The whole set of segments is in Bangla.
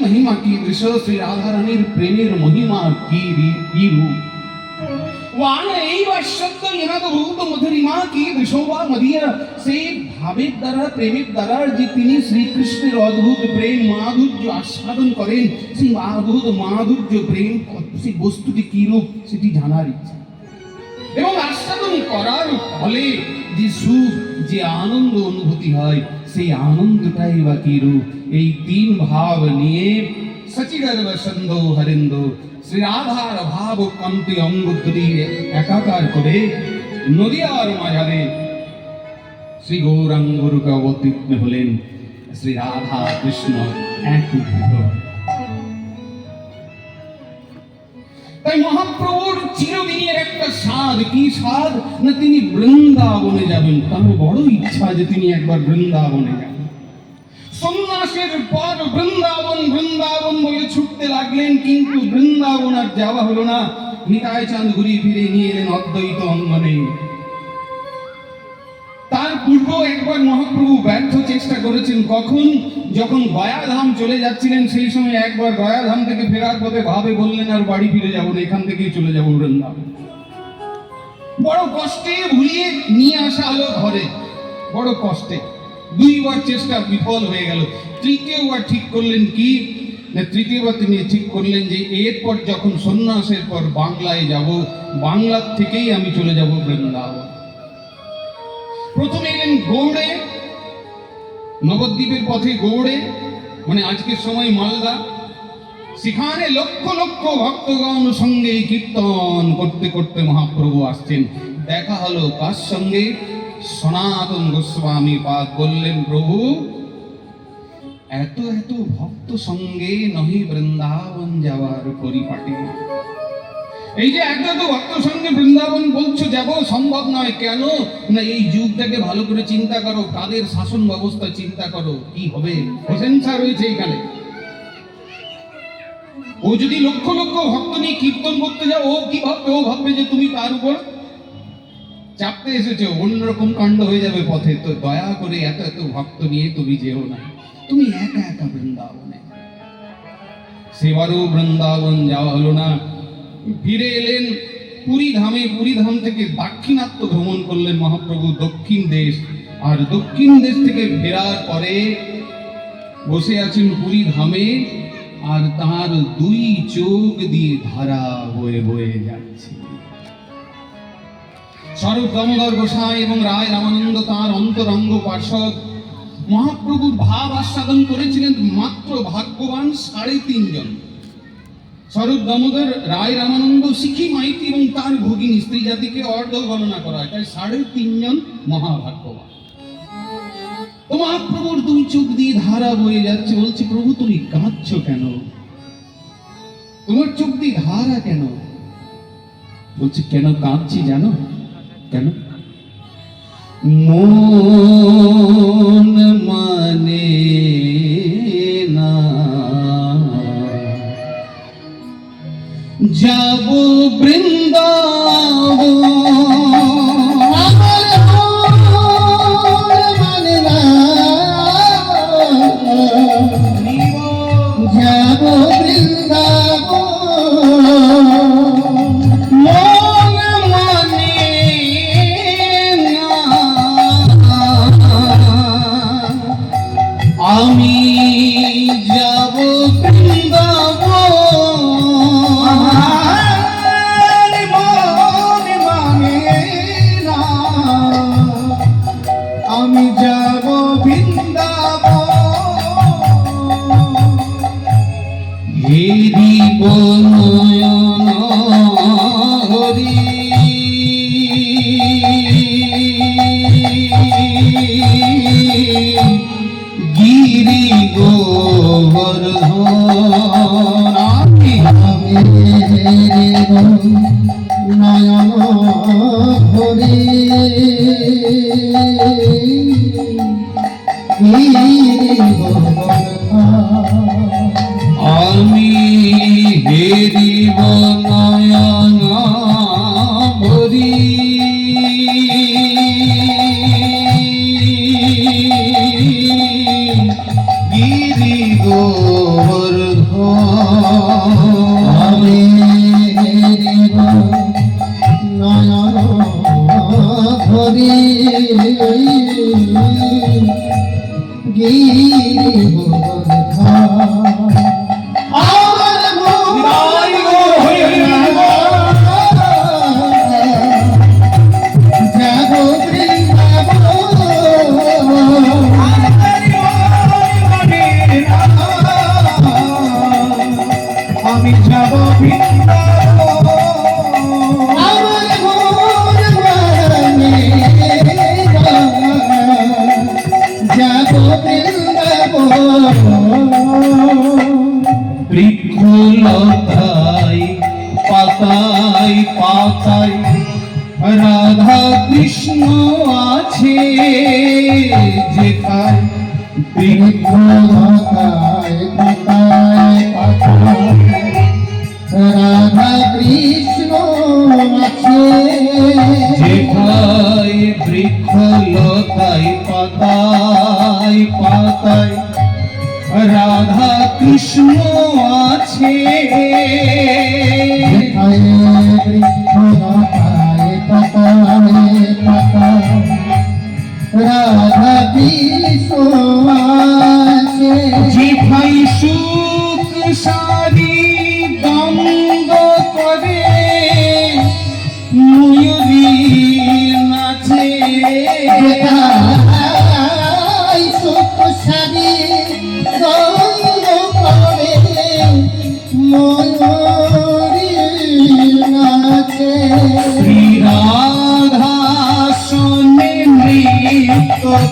মহিমা কি দৃশ্য শ্রী রাধারানীর প্রেমের মহিমা কি রূপ ভাবের দ্বারা প্রেমের সেটি জানার ইচ্ছা এবং আস্বাদন করার ফলে যে সুখ যে আনন্দ অনুভূতি হয় সেই আনন্দটাই বা রূপ? এই তিন ভাব নিয়ে সচিগর বসন্ত হরিন্দ শ্রী রাধার ভাব কান্তি অঙ্গ দুটি একাকার করে নদিয়ার মাঝারে শ্রী গৌরাঙ্গরূপে অবতীর্ণ হলেন শ্রী রাধা কৃষ্ণ এক তাই স্বাদ কি স্বাদ না তিনি বৃন্দাবনে যাবেন। তার বড় ইচ্ছা যে তিনি একবার বৃন্দাবনে যাবেন সন্ন্যাসের পর বৃন্দাবন বৃন্দাবন বলে ছুটতে লাগলেন, কিন্তু বৃন্দাবন আর যাওয়া হলো না। নিতাই চাঁদ ফিরে নিয়ে এলেন অদ্বৈত অঙ্গনে। তার পূর্ব একবার মহাপ্রভু ব্যর্থ চেষ্টা করেছেন। কখন? যখন গয়াধাম চলে যাচ্ছিলেন, সেই সময় একবার গয়াধাম থেকে ফেরার পথে ভাবে বললেন, আর বাড়ি ফিরে যাব না, এখান থেকেই চলে যাব বৃন্দাবন। বড় কষ্টে ভুলিয়ে নিয়ে আসা হলো ঘরে। বড় কষ্টে। দুইবার চেষ্টা বিফল হয়ে গেল। তৃতীয়বার ঠিক করলেন কি? না, তৃতীয়বার তিনি ঠিক করলেন যে, এরপর যখন সন্ন্যাসের পর বাংলায় যাব, বাংলার থেকেই আমি চলে যাব বৃন্দাবন। প্রথমে এলেন গৌড়ে, নবদ্বীপের পথে গৌড়ে মানে আজকের সময় মালদা। সেখানে লক্ষ লক্ষ ভক্তগণ সঙ্গে কীর্তন করতে করতে মহাপ্রভু আসছেন। দেখা হলো কার সঙ্গে? সনাতন গোস্বামী পাক বললেন প্রভু। এত এত ভক্ত সঙ্গে নহি বৃন্দাবন যাওয়ার পরিপাটি। এই যে এত এত ভক্ত সঙ্গে বৃন্দাবন বলছো, যাব সম্ভব নয়। কেন? না, এই যুগটাকে ভালো করে চিন্তা করো, কাদের শাসন ব্যবস্থা চিন্তা করো, কি হবে? প্রশংসা রয়েছে এখানে। ও যদি লক্ষ লক্ষ ভক্ত নিয়ে কীর্তন করতে যাও ও কি ভাববে? ও ভাববে যে তুমি তার উপর চাপতে এসেছ। অন্যরকম কাণ্ড হয়ে যাবে পথে। তো দয়া করে এত এত ভক্ত নিয়ে তুমি যেও না। তুমি একা একা বৃন্দাবনে। সেবারও বৃন্দাবন যাওয়া হলো না। ফিরে এলেন পুরী ধামে। পুরী ধাম থেকে দাক্ষিণাত্য ভ্রমণ করলেন মহাপ্রভু দক্ষিণ দেশ। আর দক্ষিণ দেশ থেকে ফেরার পরে বসে আছেন পুরী ধামে। আর তার দুই চোখ দিয়ে ধারা বয়ে বয়ে যাচ্ছে। স্বরূপ দামোদর গোসাই এবং রায় রামানন্দ তাঁর অন্তরঙ্গ পার্ষদ মহাপ্রভুর ভাব আস্বাদন করেছিলেন মাত্র ভাগ্যবান সাড়ে তিনজন। স্বরূপ দামোদর রায় রামানন্দ শিখি মাইতি এবং তার ভগিনী স্ত্রী জাতিকে অর্ধ গণনা করা হয়। তাই সাড়ে তিনজন মহাভাগ্যবান তো মহাপ্রভুর দুই চোখ দিয়ে ধারা বয়ে যাচ্ছে। বলছে, প্রভু, তুমি কাঁদছ কেন? তোমার চোখ দিয়ে ধারা কেন? বলছে, কেন কাঁদছি জানো? কেন? মন কবি। ই গিরি গিরি পাতায় রাধা কৃষ্ণ আছে যেখানে বৃক্ষ রাধা কৃষ্ণ আছে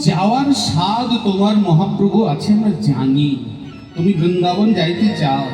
যাওয়ার স্বাদ তোমার মহাপ্রভু আছে আমরা জানি। তুমি বৃন্দাবন যাইতে চাও।